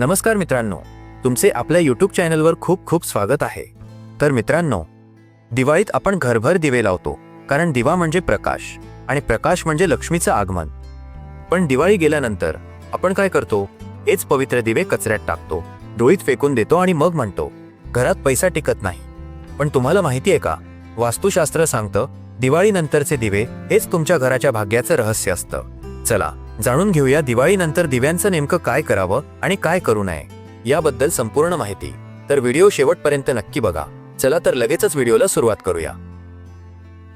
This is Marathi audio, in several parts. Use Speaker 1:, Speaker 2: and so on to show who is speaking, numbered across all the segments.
Speaker 1: नमस्कार मित्रांनो तुमचे आपल्या यूट्यूब चॅनलवर खूप खूप स्वागत आहे. तर मित्रांनो दिवाळीत आपण घरभर दिवे लावतो कारण दिवा म्हणजे प्रकाश आणि प्रकाश म्हणजे लक्ष्मीचं आगमन. पण दिवाळी गेल्यानंतर आपण काय करतो? हेच पवित्र दिवे कचऱ्यात टाकतो डोळीत फेकून देतो आणि मग म्हणतो घरात पैसा टिकत नाही. पण तुम्हाला माहिती आहे का? वास्तुशास्त्र सांगतं दिवाळीनंतरचे दिवे हेच तुमच्या घराच्या भाग्याचं रहस्य असतं. चला जाणून घेऊया दिवाळीनंतर दिव्यांचं नेमकं काय करावं आणि काय करू नये याबद्दल संपूर्ण माहिती. तर व्हिडिओ शेवटपर्यंत नक्की बघा. चला तर लगेचच व्हिडिओला सुरुवात करूया.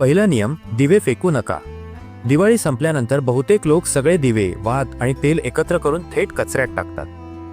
Speaker 1: पहिला नियम दिवे फेकू नका. दिवाळी संपल्यानंतर बहुतेक लोक सगळे दिवे वात आणि तेल एकत्र करून थेट कचऱ्यात टाकतात.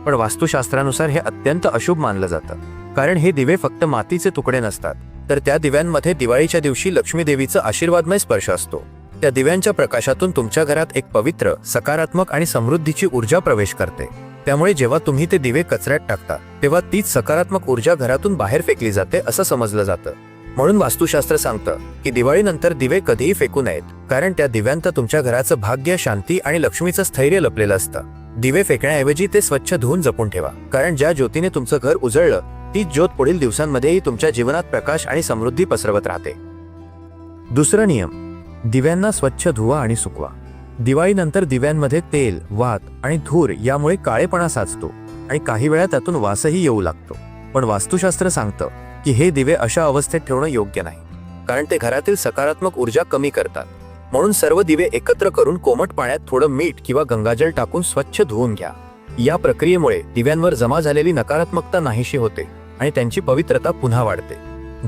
Speaker 1: पण वास्तुशास्त्रानुसार हे अत्यंत अशुभ मानलं जातं. कारण हे दिवे फक्त मातीचे तुकडे नसतात. तर त्या दिव्यांमध्ये दिवाळीच्या दिवशी लक्ष्मी देवीचा आशीर्वादमय स्पर्श असतो. त्या दिव्यांच्या प्रकाशातून तुमच्या घरात एक पवित्र सकारात्मक आणि समृद्धीची ऊर्जा प्रवेश करते. त्यामुळे जेव्हा तुम्ही ते दिवे कचऱ्यात टाकता तेव्हा तीच सकारात्मक ऊर्जा घरातून बाहेर फेकली जाते असं समजलं जातं. म्हणून वास्तुशास्त्र सांगतं की दिवाळीनंतर दिवे कधीही फेकू नयेत कारण त्या दिव्यांत तुमच्या घराचं भाग्य शांती आणि लक्ष्मीचं स्थैर्य लपलेलं असतं. दिवे फेकण्याऐवजी ते स्वच्छ धुवून जपून ठेवा कारण ज्या ज्योतीने तुमचं घर उजळलं तीच ज्योत पुढील दिवसांमध्येही तुमच्या जीवनात प्रकाश आणि समृद्धी पसरवत राहते. दुसरा नियम दिव्यांना स्वच्छ धुवा आणि सुकवा. दिवाळीनंतर दिव्यांमध्ये तेल वात आणि धूर यामुळे काळेपणा साचतो आणि काही वेळा त्यातून वासही येऊ लागतो. पण वास्तुशास्त्र सांगतं की हे दिवे अशा अवस्थेत ठेवणं योग्य नाही कारण ते घरातील सकारात्मक ऊर्जा कमी करतात. म्हणून सर्व दिवे एकत्र करून कोमट पाण्यात थोडं मीठ किंवा गंगाजल टाकून स्वच्छ धुवून घ्या. या प्रक्रियेमुळे दिव्यांवर जमा झालेली नकारात्मकता नाहीशी होते आणि त्यांची पवित्रता पुन्हा वाढते.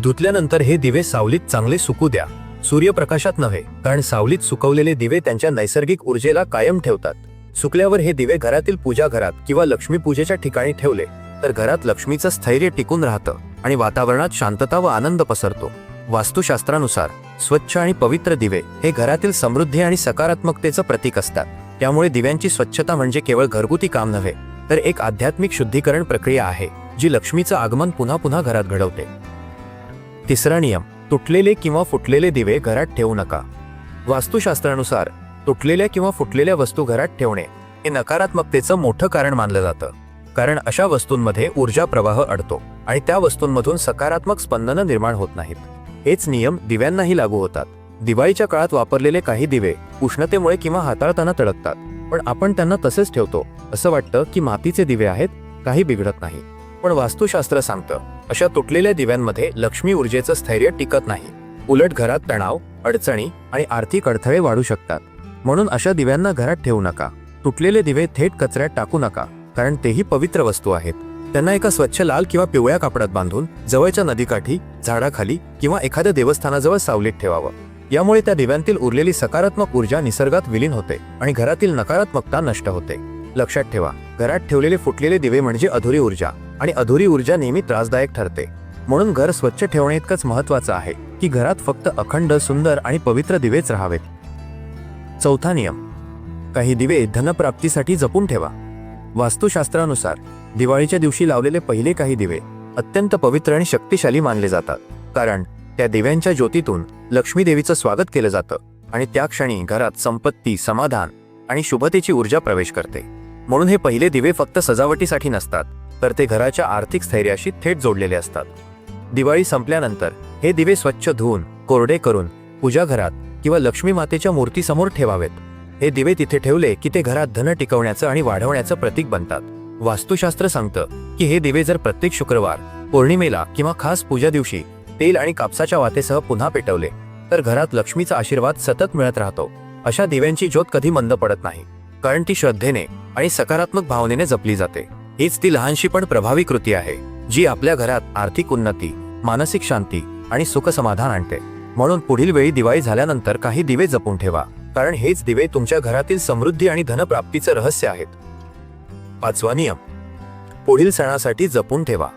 Speaker 1: धुतल्यानंतर हे दिवे सावलीत चांगले सुकू द्या. सूर्यप्रकाशात नव्हे कारण सावलीत सुकवलेले दिवे त्यांच्या नैसर्गिक ऊर्जेला कायम ठेवतात. सुकल्यावर हे दिवे घरातील पूजा घरात किंवा लक्ष्मीपूजेच्या ठिकाणी ठेवले तर घरात लक्ष्मीचं स्थैर्य टिकून राहतं आणि वातावरणात शांतता व आनंद पसरतो. वास्तुशास्त्रानुसार स्वच्छ आणि पवित्र दिवे हे घरातील समृद्धी आणि सकारात्मकतेचं प्रतीक असतात. त्यामुळे दिव्यांची स्वच्छता म्हणजे केवळ घरगुती काम नव्हे तर एक आध्यात्मिक शुद्धीकरण प्रक्रिया आहे जी लक्ष्मीचं आगमन पुन्हा पुन्हा घरात घडवते. तिसरा नियम तुटलेले किंवा फुटलेले दिवे घरात ठेवू नका. वास्तुशास्त्रानुसार तुटलेल्या किंवा फुटलेल्या वस्तू घरात ठेवणे हे नकारात्मकतेचं मोठं कारण मानलं जातं. कारण अशा वस्तूंमध्ये ऊर्जा प्रवाह अडतो आणि त्या वस्तूंमधून सकारात्मक स्पंदनं निर्माण होत नाहीत. हेच नियम दिव्यांनाही लागू होतात. दिवाळीच्या काळात वापरलेले काही दिवे उष्णतेमुळे किंवा हाताळताना तडकतात. पण आपण त्यांना तसेच ठेवतो असं वाटतं की मातीचे दिवे आहेत काही बिघडत नाही. पण वास्तुशास्त्र सांगतं अशा तुटलेल्या दिव्यांमध्ये लक्ष्मी ऊर्जेचं स्थैर्य टिकत नाही. उलट घरात तणाव अडचणी आणि आर्थिक अडथळे वाढू शकतात. म्हणून अशा दिव्यांना घरात ठेवू नका. तुटलेले दिवे थेट कचऱ्यात टाकू नका कारण तेही पवित्र वस्तू आहेत. त्यांना एका स्वच्छ लाल किंवा पिवळ्या कापडात बांधून जवळच्या नदीकाठी झाडाखाली किंवा एखाद्या देवस्थानाजवळ सावलीत ठेवावं. यामुळे त्या दिव्यांतील उरलेली सकारात्मक ऊर्जा निसर्गात विलीन होते आणि घरातील नकारात्मकता नष्ट होते. लक्षात ठेवा घरात ठेवलेले फुटलेले दिवे म्हणजे अधुरी ऊर्जा. आणि अधुरी ऊर्जा नेहमी त्रासदायक ठरते. म्हणून घर स्वच्छ ठेवणे इतकंच महत्वाचं आहे की घरात फक्त अखंड सुंदर आणि पवित्र दिवेच राहावेत. चौथा नियम. काही दिवे धनप्राप्तीसाठी जपून ठेवा. वास्तुशास्त्रानुसार दिवाळीच्या दिवशी लावलेले पहिले काही दिवे अत्यंत पवित्र आणि शक्तिशाली मानले जातात कारण त्या दिव्यांच्या ज्योतीतून लक्ष्मी देवीचं स्वागत केलं जातं आणि त्या क्षणी घरात संपत्ती समाधान आणि शुभतेची ऊर्जा प्रवेश करते. म्हणून हे पहिले दिवे फक्त सजावटीसाठी नसतात तर ते घराच्या आर्थिक स्थैर्याशी थेट जोडलेले असतात. दिवाळी संपल्यानंतर हे दिवे स्वच्छ धुवून कोरडे करून पूजा घरात किंवा लक्ष्मी मातेच्या मूर्तीसमोर ठेवावेत. हे दिवे तिथे ठेवले की ते घरात धन टिकवण्याचं आणि वाढवण्याचं प्रतीक बनतात. वास्तुशास्त्र सांगतं की हे दिवे जर प्रत्येक शुक्रवार पौर्णिमेला किंवा खास पूजा दिवशी तेल आणि कापसाच्या वातेसह पुन्हा पेटवले तर घरात लक्ष्मीचा आशीर्वाद सतत मिळत राहतो. अशा दिव्यांची ज्योत कधी मंद पडत नाही कारण ती श्रद्धेने आणि सकारात्मक भावनेने जपली जाते. हीच ती लहानशी पण प्रभावी कृती आहे जी आपल्या घरात आर्थिक उन्नती मानसिक शांती आणि सुख समाधान आणते. म्हणून पुढील वेळी दिवाळी झाल्यानंतर काही दिवे जपून ठेवा कारण हेच दिवे तुमच्या घरातील समृद्धी आणि धनप्राप्तीचं रहस्य आहेत. पाचवा नियम. पुढील सणासाठी जपून ठेवा.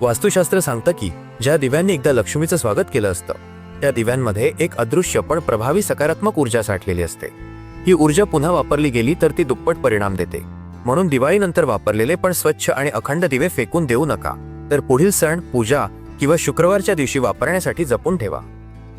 Speaker 1: वास्तुशास्त्र सांगतं की ज्या दिव्यांनी एकदा लक्ष्मीचं स्वागत केलं असतं त्या दिव्यांमध्ये एक अदृश्य पण प्रभावी सकारात्मक ऊर्जा साठलेली असते. ही ऊर्जा पुन्हा वापरली गेली तर ती दुप्पट परिणाम देते. म्हणून दिवाळीनंतर वापरलेले पण स्वच्छ आणि अखंड दिवे फेकून देऊ नका. तर पुढील सण पूजा किंवा शुक्रवारच्या दिवशी वापरण्यासाठी जपून ठेवा.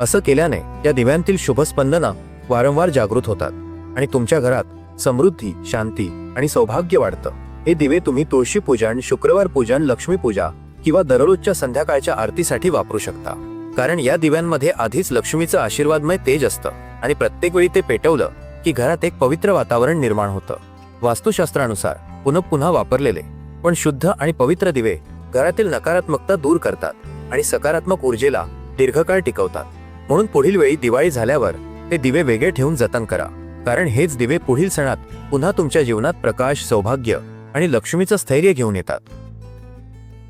Speaker 1: असं केल्याने या दिव्यांतील शुभस्पंदना वारंवार जागृत होतात आणि तुमच्या घरात समृद्धी शांती आणि सौभाग्य वाढतं. हे दिवे तुम्ही तुळशी पूजन शुक्रवार पूजन लक्ष्मी पूजा किंवा दररोजच्या संध्याकाळच्या आरतीसाठी वापरू शकता. कारण या दिव्यांमध्ये आधीच लक्ष्मीचं आशीर्वादमय तेज असतं आणि प्रत्येक वेळी ते पेटवलं की घरात एक पवित्र वातावरण निर्माण होतं. वास्तुशास्त्रानुसार पुन्हा पुन्हा वापरलेले पण शुद्ध आणि पवित्र दिवे घरातील नकारात्मकता दूर करतात आणि सकारात्मक ऊर्जेला दीर्घकाळ टिकवतात. म्हणून पुढील वेळी दिवाळी झाल्यावर ते दिवे वेगळे ठेवून जतन करा. कारण हेच दिवे पुढील सणात पुन्हा तुमच्या जीवनात प्रकाश सौभाग्य आणि लक्ष्मीचं स्थैर्य घेऊन येतात.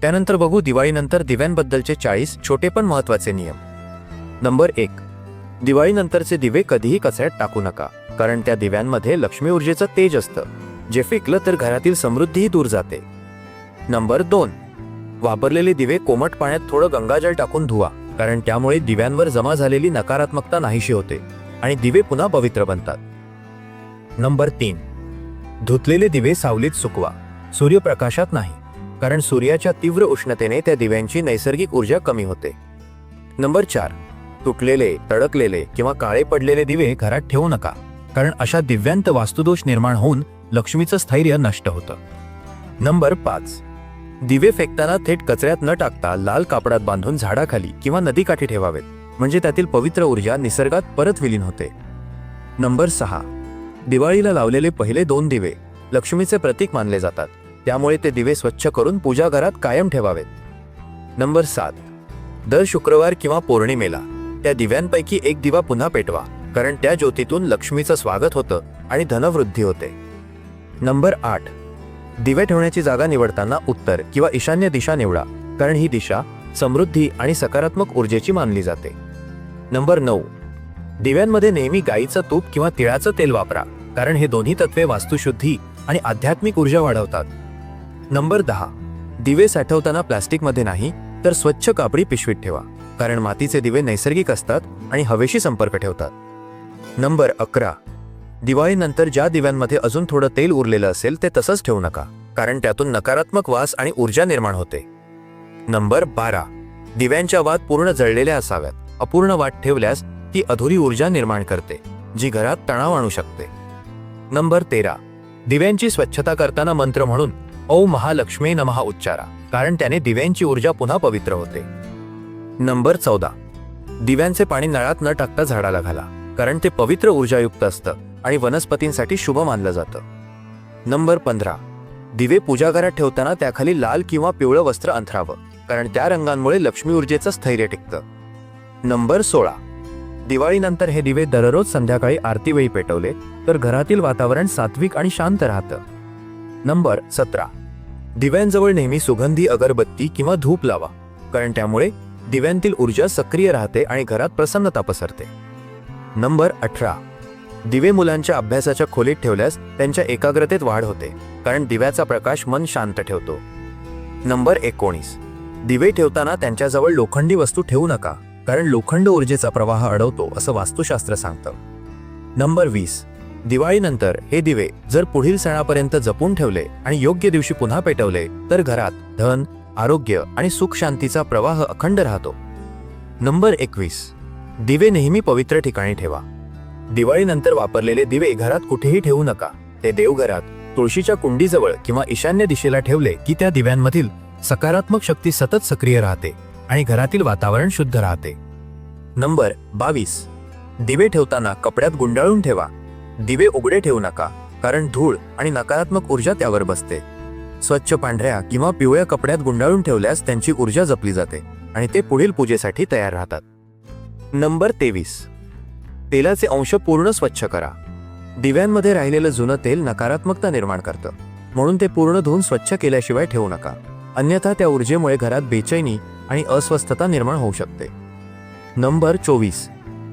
Speaker 1: त्यानंतर बघू दिवाळीनंतर दिव्यांबद्दलचे चाळीस छोटे पण महत्त्वाचे नियम. नंबर एक. दिवाळीनंतरचे दिवे कधीही कचऱ्यात टाकू नका. कारण त्या दिव्यांमध्ये लक्ष्मी ऊर्जेचं तेज असतं. जे फेकलं तर घरातील समृद्धीही दूर जाते. नंबर दोन. वापरलेले दिवे कोमट पाण्यात थोडं गंगाजल टाकून धुवा कारण त्यामुळे दिव्यांवर जमा झालेली नकारात्मकता नाहीशी होते आणि दिवे पुन्हा पवित्र बनतात. नंबर तीन. धुतलेले दिवे सावलीत सुकवा. सूर्यप्रकाशात नाही कारण सूर्याच्या तीव्र उष्णतेने त्या दिव्यांची नैसर्गिक ऊर्जा कमी होते. नंबर चार. तुटलेले तडकलेले किंवा काळे पडलेले दिवे घरात ठेवू नका. कारण अशा दिव्यांत वास्तुदोष निर्माण होऊन लक्ष्मीचं स्थैर्य नष्ट होतं. नंबर पाच. दिवे फेकताना थेट कचऱ्यात न टाकता लाल कापडात बांधून झाडाखाली किंवा नदीकाठी ठेवावेत म्हणजे त्यातील पवित्र ऊर्जा निसर्गात परत विलीन होते. नंबर सहा. दिवाळीला लावलेले पहिले दोन दिवे लक्ष्मीचे प्रतीक मानले जातात त्यामुळे ते दिवे स्वच्छ करून पूजा घरात कायम ठेवावेत. नंबर सात. दर शुक्रवार किंवा पौर्णिमेला त्या दिव्यांपैकी एक दिवा पुन्हा पेटवा. कारण त्या ज्योतीतून लक्ष्मीचं स्वागत होतं आणि धनवृद्धी होते. नंबर आठ. दिवे ठेवण्याची जागा निवडताना उत्तर किंवा ईशान्य दिशा निवडा कारण ही दिशा समृद्धी आणि सकारात्मक ऊर्जेची मानली जाते. नंबर नऊ. दिव्यांमध्ये नेहमी गाईचं तूप किंवा तिळाचं तेल वापरा कारण हे दोन्ही तत्वे वास्तुशुद्धी आणि आध्यात्मिक ऊर्जा वाढवतात. नंबर दहा. दिवे साठवताना प्लास्टिकमध्ये नाही तर स्वच्छ कापडी पिशवीत ठेवा कारण मातीचे दिवे नैसर्गिक असतात आणि हवेशी संपर्क ठेवतात. नंबर अकरा. दिवाळीनंतर ज्या दिव्यांमध्ये अजून थोडं तेल उरलेलं असेल ते तसंच ठेवू नका कारण त्यातून नकारात्मक वास आणि ऊर्जा निर्माण होते. नंबर बारा. दिव्यांच्या वाद पूर्ण जळलेल्या असाव्यात अपूर्ण वाट ठेवल्यास ती अधुरी ऊर्जा निर्माण करते जी घरात तणाव आणू शकते. नंबर तेरा. दिव्यांची स्वच्छता करताना मंत्र म्हणून औ महालक्ष्मी नमहा उच्चारा कारण त्याने दिव्यांची ऊर्जा पुन्हा पवित्र होते. नंबर चौदा. दिव्यांचे पाणी नळात न टाकता झाडाला घाला. कारण ते पवित्र ऊर्जायुक्त असतं आणि वनस्पतींसाठी शुभ मानलं जातं. नंबर पंधरा. दिवे पूजाघरात ठेवताना त्याखाली लाल किंवा पिवळं वस्त्र अंथरावं कारण त्या रंगांमुळे लक्ष्मी ऊर्जेचं स्थैर्य टिकतं. नंबर सोळा. दिवाळीनंतर हे दिवे दररोज संध्याकाळी आरतीवेळी पेटवले तर घरातील वातावरण सात्विक आणि शांत राहतं. नंबर सतरा. दिव्यांजवळ नेहमी सुगंधी अगरबत्ती किंवा धूप लावा कारण त्यामुळे दिव्यांतील ऊर्जा सक्रिय राहते आणि घरात प्रसन्नता पसरते. नंबर अठरा. दिवे मुलांच्या अभ्यासाच्या खोलीत ठेवल्यास त्यांच्या एकाग्रतेत वाढ होते कारण दिव्याचा प्रकाश मन शांत ठेवतो. नंबर एकोणीस. दिवे ठेवताना त्यांच्याजवळ लोखंडी वस्तू ठेवू नका कारण लोखंड ऊर्जेचा प्रवाह अडवतो असं वास्तुशास्त्र सांगतं. नंबर वीस. दिवाळीनंतर हे दिवे जर पुढील सणापर्यंत जपून ठेवले आणि योग्य दिवशी पुन्हा पेटवले तर घरात धन आरोग्य आणि सुख शांतीचा प्रवाह अखंड राहतो. नंबर एकवीस. दिवे नेहमी पवित्र ठिकाणी ठेवा. दिवाळीनंतर वापरलेले दिवे घरात कुठेही ठेवू नका. ते देवघरात तुळशीच्या कुंडीजवळ किंवा ईशान्य दिशेला ठेवले की त्या दिव्यांमधील सकारात्मक शक्ती सतत सक्रिय राहते आणि घरातील वातावरण शुद्ध राहते. नंबर बावीस. दिवे ठेवताना कपड्यात गुंडाळून ठेवा. दिवे उघडे ठेवू नका कारण धूळ आणि नकारात्मक ऊर्जा त्यावर बसते. स्वच्छ पांढऱ्या किंवा पिवळ्या कपड्यात गुंडाळून ठेवल्यास त्यांची ऊर्जा जपली जाते आणि ते पुढील पूजेसाठी तयार राहतात. नंबर तेवीस. तेलाचे अंश पूर्ण स्वच्छ करा. दिव्यांमध्ये राहिलेलं जुनं तेल नकारात्मकता निर्माण करतं. म्हणून ते पूर्ण धुवून स्वच्छ केल्याशिवाय ठेवू नका. अन्यथा त्या ऊर्जेमुळे घरात बेचैनी आणि अस्वस्थता निर्माण होऊ शकते. नंबर चोवीस.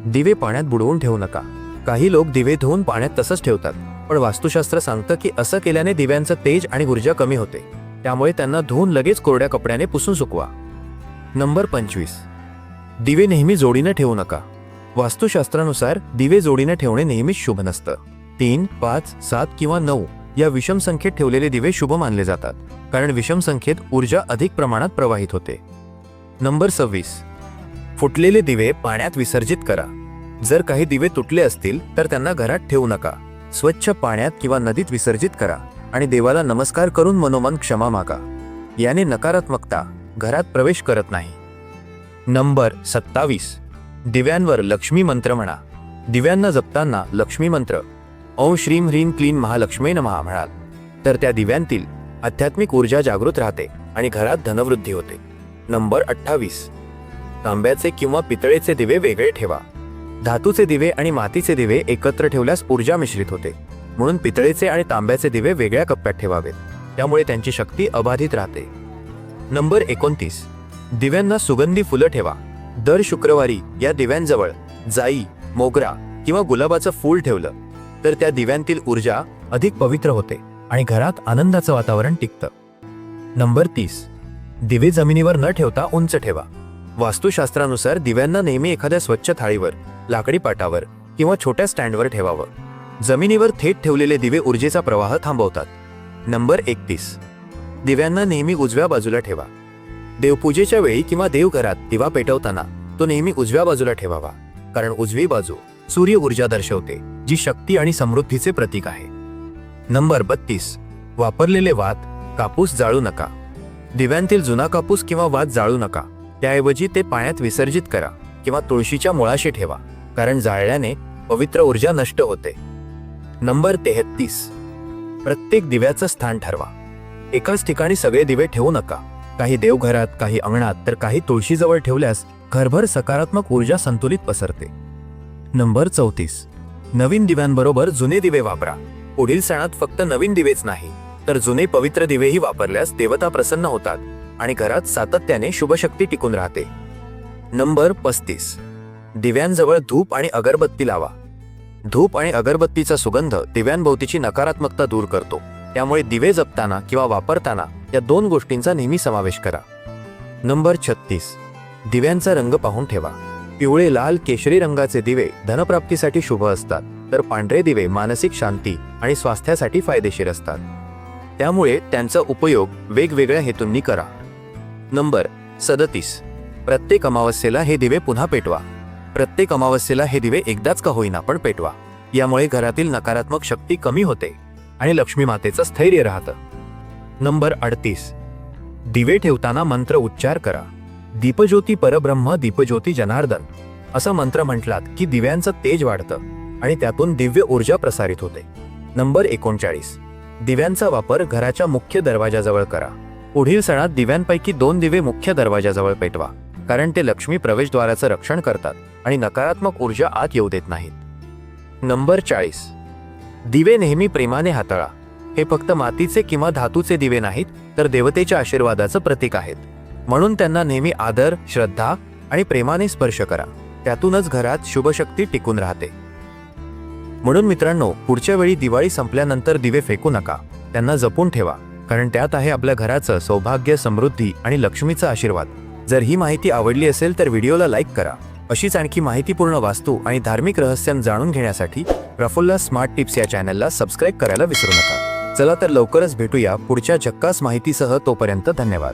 Speaker 1: दिवे पाण्यात बुडवून ठेवू नका. काही लोक दिवे धुवून पाण्यात तसंच ठेवतात. पण वास्तुशास्त्र सांगतं की असं केल्याने दिव्यांचं तेज आणि ऊर्जा कमी होते. त्यामुळे त्यांना धुवून लगेच कोरड्या कपड्याने पुसून सुकवा. नंबर पंचवीस. दिवे नेहमी जोडीनं ठेवू नका. वास्तुशास्त्रानुसार दिवे जोडीनं ठेवणे नेहमीच शुभ नसतं. तीन पाच सात किंवा नऊ या विषम संख्येत ठेवलेले दिवे शुभ मानले जातात कारण विषम संख्येत ऊर्जा अधिक प्रमाणात प्रवाहित होते. नंबर सव्वीस. फुटलेले दिवे पाण्यात विसर्जित करा. जर काही दिवे तुटले असतील तर त्यांना घरात ठेवू नका. स्वच्छ पाण्यात किंवा नदीत विसर्जित करा आणि देवाला नमस्कार करून मनोमन क्षमा मागा. याने नकारात्मकता घरात प्रवेश करत नाही. नंबर सत्तावीस. दिव्यांवर लक्ष्मी मंत्र म्हणा. दिव्यांना जपताना लक्ष्मी मंत्र. ओम श्रीम ह्रीम क्लीन महालक्ष्मी नमहा म्हणाल. तर त्या दिव्यांतील आध्यात्मिक ऊर्जा जागृत राहते आणि घरात धनवृद्धी होते. नंबर अठ्ठावीस. तांब्याचे किंवा पितळेचे दिवे वेगळे ठेवा. धातूचे दिवे आणि मातीचे दिवे एकत्र ठेवल्यास ऊर्जा मिश्रित होते. म्हणून पितळेचे आणि तांब्याचे दिवे वेगळ्या कप्प्यात ठेवावेत. त्यामुळे त्यांची शक्ती अबाधित राहते. नंबर एकोणतीस. दिव्यांना सुगंधी फुलं ठेवा. दर शुक्रवारी या दिव्यांजवळ जाई मोगरा किंवा गुलाबाचं फूल ठेवलं तर त्या दिव्यांतील ऊर्जा अधिक पवित्र होते आणि घरात आनंदाचं वातावरण टिकतं. नंबर तीस. दिवे जमिनीवर न ठेवता उंच ठेवा. वास्तुशास्त्रानुसार दिव्यांना नेहमी एखाद्या स्वच्छ थाळीवर लाकडी पाटावर किंवा छोट्या स्टँडवर ठेवावं. जमिनीवर थेट ठेवलेले दिवे ऊर्जेचा प्रवाह थांबवतात. नंबर एकतीस. दिव्यांना नेहमी उजव्या बाजूला ठेवा. देवपूजेच्या वेळी किंवा देवघरात दिवा पेटवताना तो नेहमी उजव्या बाजूला ठेवावा. कारण उजवी बाजू सूर्य ऊर्जा दर्शवते जी शक्ती आणि समृद्धीचे प्रतीक आहे. नंबर बत्तीस. वापरलेले वात कापूस जाळू नका. दिव्यांतील जुना कापूस किंवा वात जाळू नका. त्याऐवजी ते पाण्यात विसर्जित करा किंवा तुळशीच्या मुळाशी ठेवा कारण जाळल्याने पवित्र ऊर्जा नष्ट होते. नंबर तेहत्तीस. प्रत्येक दिव्याचं स्थान ठरवा. एकाच ठिकाणी सगळे दिवे ठेवू नका. काही देवघरात काही अंगणात तर काही तुळशीजवळ ठेवल्यास घरभर सकारात्मक ऊर्जा संतुलित पसरते. नंबर चौतीस. नवीन दिव्यांबरोबर जुने दिवे वापरा. पुढील सणात फक्त नवीन दिवेच नाही तर जुने पवित्र दिवेही वापरल्यास देवता प्रसन्न होतात आणि घरात सातत्याने शुभशक्ती टिकून राहते. नंबर पस्तीस. दिव्यांजवळ धूप आणि अगरबत्ती लावा. धूप आणि अगरबत्तीचा सुगंध दिव्यांभोवतीची नकारात्मकता दूर करतो. त्यामुळे दिवे जपताना किंवा वापरताना या दोन गोष्टींचा नेहमी समावेश करा. नंबर छत्तीस. दिव्यांचा रंग पाहून ठेवा. पिवळे लाल केशरी रंगाचे दिवे धनप्राप्तीसाठी शुभ असतात. तर पांढरे दिवे मानसिक शांती आणि स्वास्थ्यासाठी फायदेशीर असतात. त्यामुळे त्यांचा उपयोग वेगवेगळ्या हेतूंनी करा. नंबर सदतीस. प्रत्येक अमावस्येला हे दिवे पुन्हा पेटवा. प्रत्येक अमावस्येला हे दिवे एकदाच का होईना पण पेटवा. यामुळे घरातील नकारात्मक शक्ती कमी होते आणि लक्ष्मी मातेचं स्थैर्य राहतं. नंबर अडतीस. दिवे ठेवताना मंत्र उच्चार करा. दीपज्योती परब्रह्म दीपज्योती जनार्दन. असं मंत्र म्हटलात की दिव्यांचं तेज वाढतं आणि त्यातून दिव्य ऊर्जा प्रसारित होते. नंबर एकोणचाळीस. दिव्यांचा वापर घराच्या मुख्य दरवाजाजवळ करा. पुढील सणात दिव्यांपैकी दोन दिवे मुख्य दरवाजाजवळ पेटवा कारण ते लक्ष्मी प्रवेशद्वाराचं रक्षण करतात आणि नकारात्मक ऊर्जा आत येऊ देत नाहीत. नंबर चाळीस. दिवे नेहमी प्रेमाने हाताळा. हे फक्त मातीचे किंवा धातूचे दिवे नाहीत तर देवतेच्या आशीर्वादाचं प्रतीक आहेत. म्हणून त्यांना नेहमी आदर श्रद्धा आणि प्रेमाने स्पर्श करा. त्यातूनच घरात शुभशक्ती टिकून राहते. म्हणून मित्रांनो पुढच्या वेळी दिवाळी संपल्यानंतर दिवे फेकू नका. त्यांना जपून ठेवा. कारण त्यात आहे आपल्या घराचं सौभाग्य समृद्धी आणि लक्ष्मीचा आशीर्वाद. जर ही माहिती आवडली असेल तर व्हिडिओला लाईक करा. अशीच आणखी माहितीपूर्ण वास्तू आणि धार्मिक रहस्यं जाणून घेण्यासाठी प्रफुल्ला स्मार्ट टिप्स या चॅनलला सबस्क्राईब करायला विसरू नका. चला तर लवकरच भेटूया पुढच्या झक्कास माहितीसह तोपर्यंत धन्यवाद.